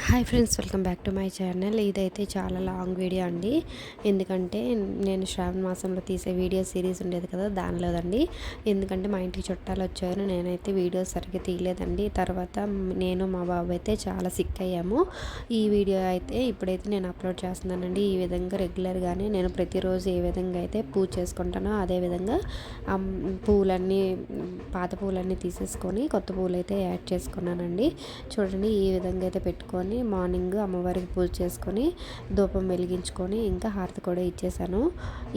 Hi friends welcome back to my channel. ఇదైతే చాలా long video అండి. ఎందుకంటే నేను శ్రావణ మాసంలో తీసే వీడియో సిరీస్ ఉండేది కదా దానిలోదండి. ఎందుకంటే మా ఇంటికి చుట్టాలు వచ్చారు నేనైతే వీడియో సరిగ్గా తీయలేదండి. తర్వాత నేను మా బాబు అయితే చాలా సిక్ అయ్యాము. ఈ వీడియో అయితే ఇప్పుడైతే నేను అప్లోడ్ చేస్తున్నానండి. ఈ విధంగా రెగ్యులర్గానే నేను ప్రతిరోజు ఏ విధంగా అయితే పూజ చేసుకుంటానో అదేవిధంగా పూలన్నీ పాత పూలన్నీ తీసేసుకొని కొత్త పూలు అయితే యాడ్ చేసుకున్నానండి. చూడండి ఈ విధంగా అయితే పెట్టుకొని చేసుకొని మార్నింగ్ అమ్మవారికి పూజ చేసుకొని ధూపం వెలిగించుకొని ఇంకా హారతి కూడా ఇచ్చేసాను.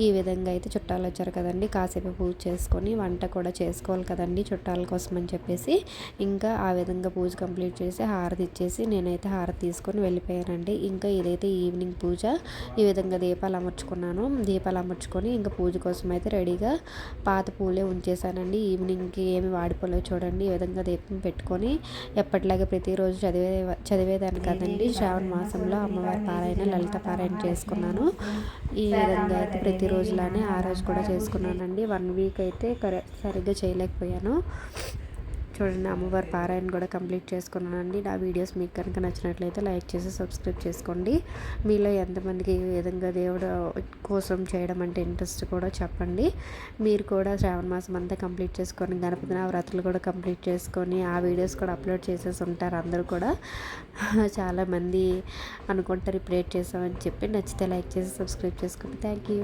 ఈ విధంగా అయితే చుట్టాలు వచ్చారు కదండి. కాసేపు పూజ చేసుకొని వంట కూడా చేసుకోవాలి కదండి చుట్టాల కోసం అని చెప్పేసి ఇంకా ఆ విధంగా పూజ కంప్లీట్ చేసి హారతి ఇచ్చేసి నేనైతే హారతి తీసుకొని వెళ్ళిపోయానండి. ఇంకా ఇదైతే ఈవినింగ్ పూజ. ఈ విధంగా దీపాలు అమర్చుకున్నాను. దీపాలు అమర్చుకొని ఇంకా పూజ కోసం అయితే రెడీగా పాత పూలే ఉంచేసానండి ఈవినింగ్కి ఏమి వాడిపోలేవు చూడండి. ఈ విధంగా దీపం పెట్టుకొని ఎప్పటిలాగే ప్రతిరోజు చదివే చదివేదాన్ని చెప్పాను కదండి. శ్రావణ మాసంలో అమ్మవారి పారాయణ లలిత పారాయణ చేసుకున్నాను. ఈ విధంగా అయితే ప్రతిరోజులానే ఆ రోజు కూడా చేసుకున్నానండి. వన్ వీక్ అయితే కరెక్ట్ సరిగ్గా చేయలేకపోయాను. చూడండి అమ్మవారి పారాయణ కూడా కంప్లీట్ చేసుకున్నానండి. నా వీడియోస్ మీకు కనుక నచ్చినట్లయితే లైక్ చేసి సబ్స్క్రైబ్ చేసుకోండి. మీలో ఎంతమందికి ఏ విధంగా దేవుడు కోసం చేయడం అంటే ఇంట్రెస్ట్ కూడా చెప్పండి. మీరు కూడా శ్రావణ మాసం అంతా కంప్లీట్ చేసుకొని గణపతి నవరాత్రులు కూడా కంప్లీట్ చేసుకొని ఆ వీడియోస్ కూడా అప్లోడ్ చేసేసి ఉంటారు అందరూ కూడా. చాలామంది అనుకుంటారు ఇప్పుడు చేసామని చెప్పి నచ్చితే లైక్ చేసి సబ్స్క్రైబ్ చేసుకోండి. Thank you.